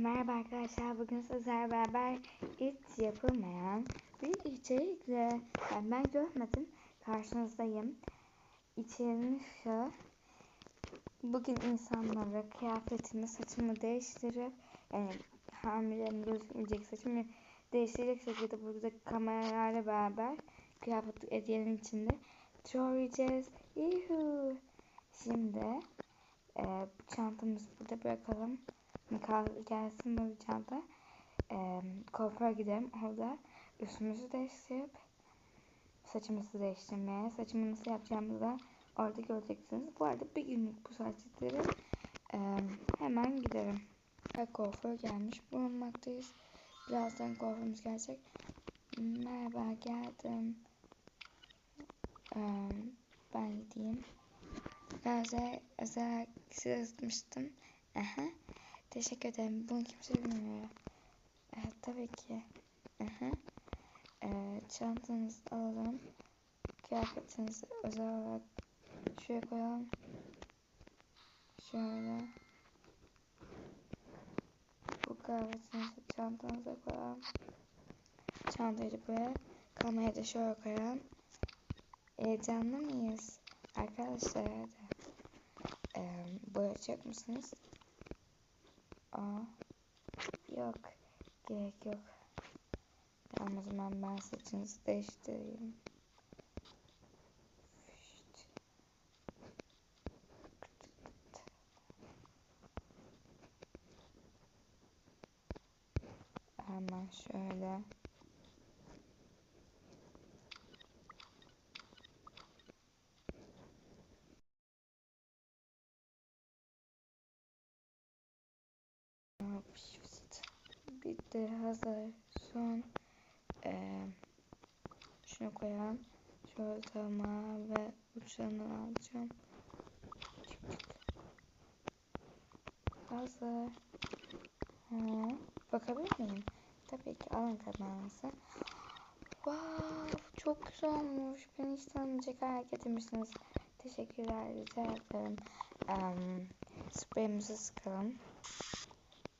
Merhaba arkadaşlar. Bugün sizlerle beraber hiç yapılmayan bir içerikle yani ben görmedim. Karşınızdayım. İçeriğimiz şu. Bugün insanlara kıyafetimi, saçımı değiştirip yani hamilelerin gözükmeyecek saçımı değiştirecek şekilde burada kameralarla beraber kıyafet hediyenin içinde trolleyeceğiz. Yuhu. Şimdi e, çantamızı burada bırakalım. Kal, gelsin çanta. E, kuaföre gidelim. Orada üstümüzü değiştirip saçımızı değiştirmeye, saçımı nasıl yapacağımızı da orada göreceksiniz. Bu arada bir günlük bu saçları e, hemen giderim. Kuaför gelmiş bulunmaktayız. Birazdan kuaförümüz gelecek. Merhaba geldim. Ee, ben gideyim. Özel, özel sızmıştım. Aha. Teşekkür ederim. Bunu kimse bilmiyor. Evet tabii ki. Aha. Ee, çantanızı alalım. Kıyafetinizi özel olarak şuraya koyalım. Şöyle. Bu kıyafetinizi çantanıza koyalım. Çantayı da buraya. Kamerayı da şöyle koyalım. Heyecanlı mıyız? Arkadaşlar hadi. Ee, boyayacak mısınız? Aa, yok. Gerek yok. Tamam o zaman ben saçınızı değiştireyim. Hemen şöyle. Bitti hazır. Son ee, şunu koyalım. Şöyle tama ve uçlarını alacağım. Hazır. Ha, bakabilir miyim? Tabii ki alın kamerası. Wow, çok güzel olmuş. Beni hiç tanımayacak hale getirmişsiniz. Teşekkürler, rica ederim. Um, spreyimizi sıkalım.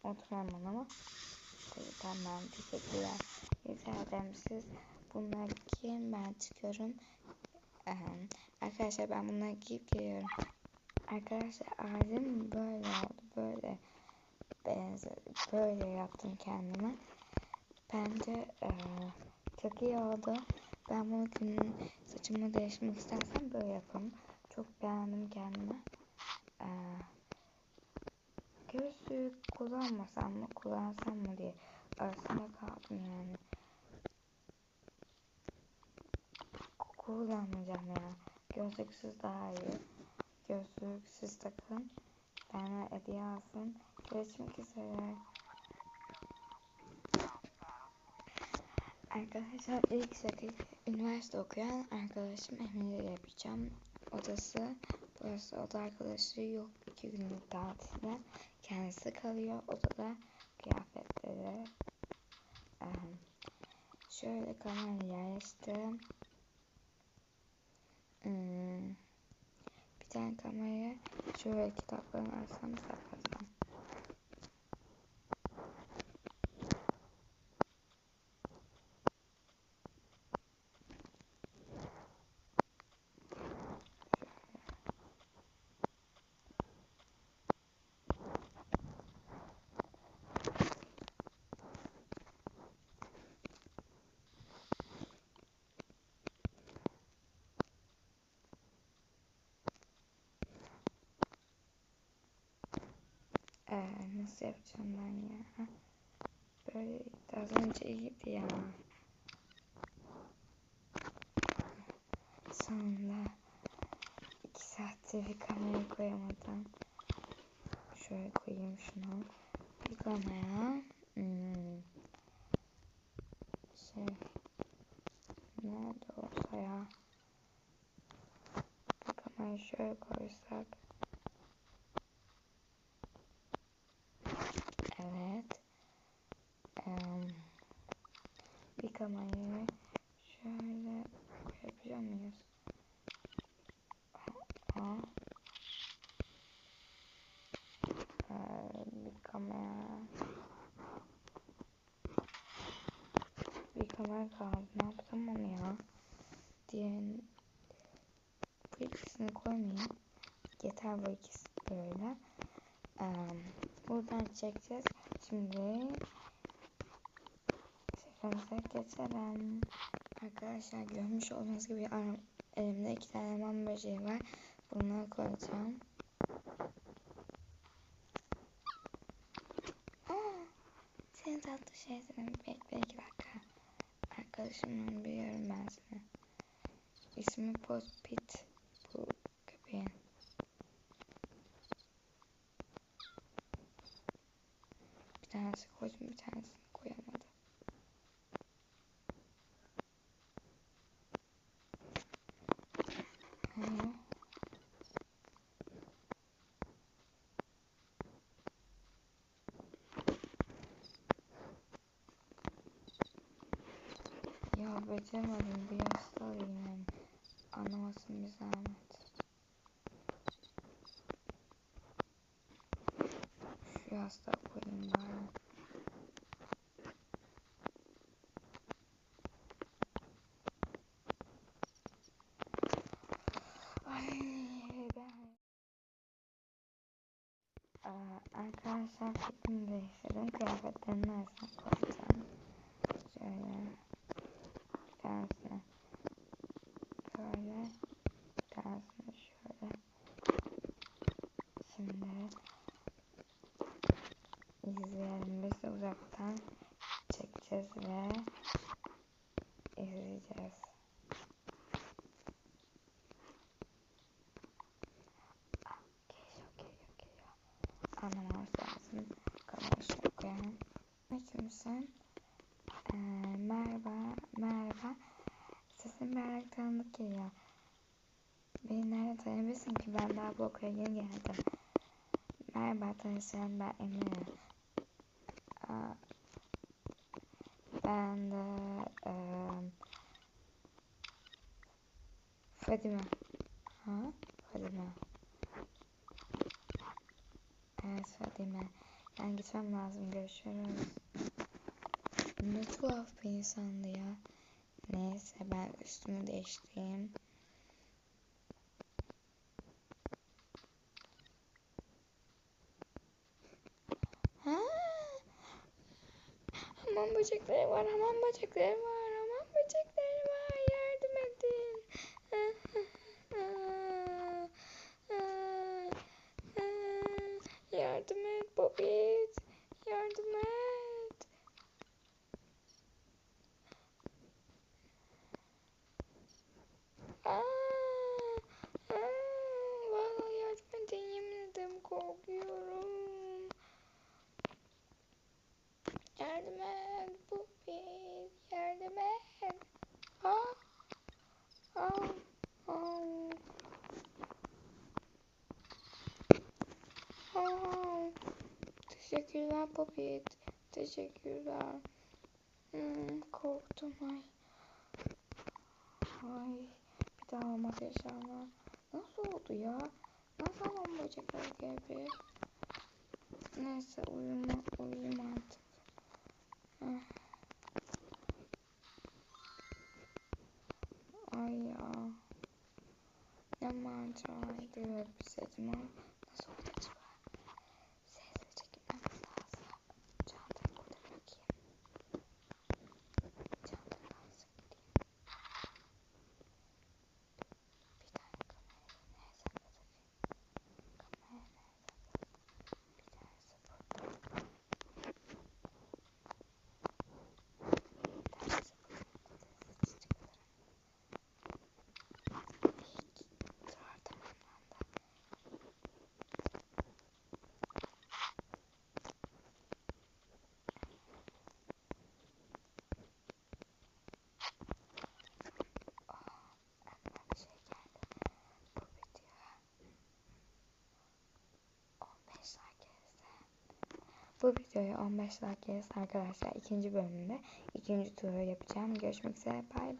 Oturamam ama. Tabii tamam, teşekkürler. Rica siz. Bunları giyin, ben çıkıyorum. Um, arkadaşlar ben bunları giyip geliyorum. Arkadaşlar ağzım böyle oldu, böyle benzer, böyle yaptım kendime. Bence e, çok iyi oldu. Ben bunu günün saçımı değiştirmek istersem böyle yapalım. Çok beğendim kendime. E, gözlük kullanmasam mı kullansam mı diye arasında kaldım yani. Kullanmayacağım ya. Gözlüksüz daha iyi. Gözlüksüz takın. Bana hediye alsın. Görüşmek üzere. Arkadaşlar ilk şakayı üniversite okuyan arkadaşım Emir'e yapacağım. Odası, burası oda arkadaşı yok. iki günlük tatilde. Kendisi kalıyor odada. Kıyafetleri. Um, şöyle kamerayı yerleştirdim. Hmm. Bir tane kameraya şöyle kitapların arasına saklasam. Ee, nasıl yapacağım ben ya? Böyle az önce iyiydi ya. Sonunda iki saattir bir kamera koyamadım. Şöyle koyayım şunu. Bir kamera. Hmm. Şey. Nerede olsa ya. Bir kamerayı şöyle koysak. Evet. Um, bir kamerayı şöyle yapacak mıyız? Ha. Ee, bir kamera beraber kaldı. Ne yapsam onu ya? Diğerini bu ikisini koymayayım. Yeter bu ikisi böyle. Ee, buradan çekeceğiz. Şimdi şakamıza geçelim. Arkadaşlar görmüş olduğunuz gibi elimde iki tane lemon böceği var. Bunları koyacağım. Aa, senin tatlı şeysin. Bekle iki dakika. Arkadaşımın biliyorum ben seni. İsmi Postpit. Bu köpeğin. Bir tanesi koydum bir tanesini koyamadım. Hı. Ya beceremedim bir yastığı yani. Anlamasın bir zahmet. Şu yastığa koyayım bari. Ay ben... Aa, arkadaşlar fikrimi değiştirdim. Kıyafetlerin arasına koyacağım. Şöyle. Tanesini böyle. Tanesini şöyle. Şimdi izleyelim. Biz uzaktan çekeceğiz ve izleyeceğiz. Anlamamız lazım. Kamerayı şöyle koyalım. Ne kimsin? Ee, merhaba, merhaba. Merak tanıdık geliyor. Beni nereden tanıyabilirsin ki? Ben daha bu okula yeni geldim. Merhaba tanışan ben Emine. Aa, ben de e, Fadime. Ha? Fadime. Evet Fadime. Ben gitmem lazım. Görüşürüz. Ne tuhaf bir insandı ya. Neyse ben üstümü değiştireyim. Ha? Hamam böcekleri var, hamam böcekleri var, hamam böcekleri var. Yardım edin. Yardım et Bobit. Yardım et. Aa, aa, vallahi yardım edin yemin ederim korkuyorum. Yardım et Bobit. Yardım et. Aa, aa, aa. Aa, teşekkürler Popit. Teşekkürler. Hmm, korktum ay. Ay bir daha olmaz inşallah. Nasıl oldu ya? Nasıl hamam böcekler gibi? Neyse uyuma, uyuma artık. Ah. Ay ya. Ne maceraydı öpseydim ama nasıl oldu acaba? Sesle çekilmemiz lazım. Çantayı burada bırakayım. Çantayı alsın gideyim. Bir tane kamerayı neye sakladık? Kamerayı neye sakladık? Bir tanesi burada. Bir tanesi burada. Sesle çıkarım. Dur tamamlandı. aklıma bir şey geldi. Bu videoya 15 like gelirse bu videoya 15 like gelirse arkadaşlar ikinci bölümde ikinci turu yapacağım. Görüşmek üzere. Bye.